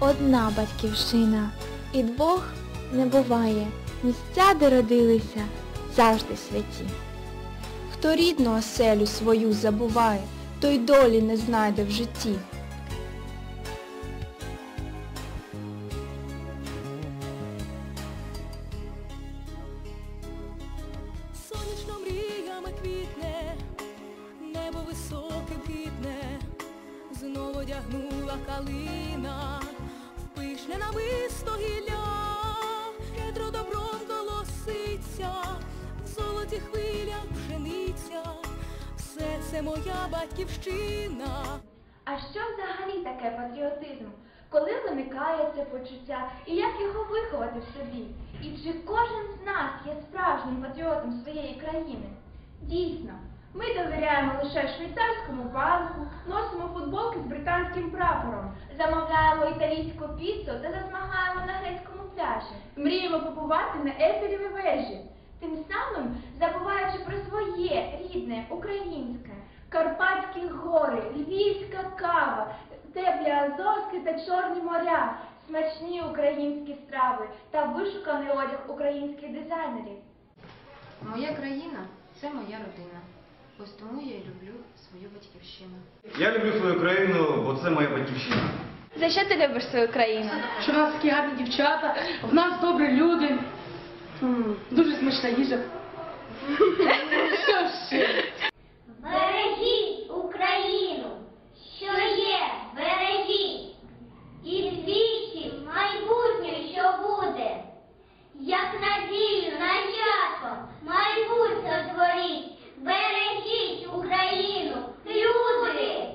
одна батьківщина, і двох не буває. Місця, де родилися, завжди святі. Хто рідну оселю свою забуває, той долі не знайде в житті. Сонячно мріями квітне, небо високе квітне, знову одягнула калина, це моя батьківщина. А що взагалі таке патріотизм? Коли виникає це почуття і як його виховати в собі? І чи кожен з нас є справжнім патріотом своєї країни? Дійсно, ми довіряємо лише швейцарському банку, носимо футболки з британським прапором, замовляємо італійську піцу та засмагаємо на грецькому пляжі, мріємо побувати на Ейфелевій вежі, тим самим рідне українське. Карпатські гори, львівська кава, теплі Азовські та Чорні моря, смачні українські страви та вишуканий одяг українських дизайнерів. Моя країна це моя родина. Ось тому я люблю свою батьківщину. Я люблю свою країну, бо це моя батьківщина. За що ти любиш свою країну? що в нас такі гарні дівчата, в нас добрі люди. Дуже смачна їжа. Що ще? Бережіть Україну, що є, бережіть, і світі майбутнє, що буде, як надію нащадком майбутнє творіть, бережіть Україну, люди.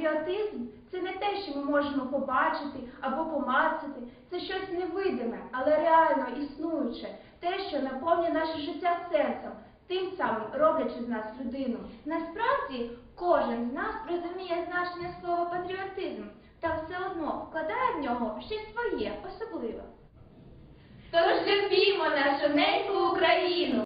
Патріотизм це не те, що ми можемо побачити або помацати. Це щось невидиме, але реально існуюче, те, що наповнює наше життя сенсом, тим самим роблячи з нас людину. Насправді кожен з нас розуміє значення слова патріотизм та все одно вкладає в нього щось своє, особливе. Тож любімо нашу неньку Україну!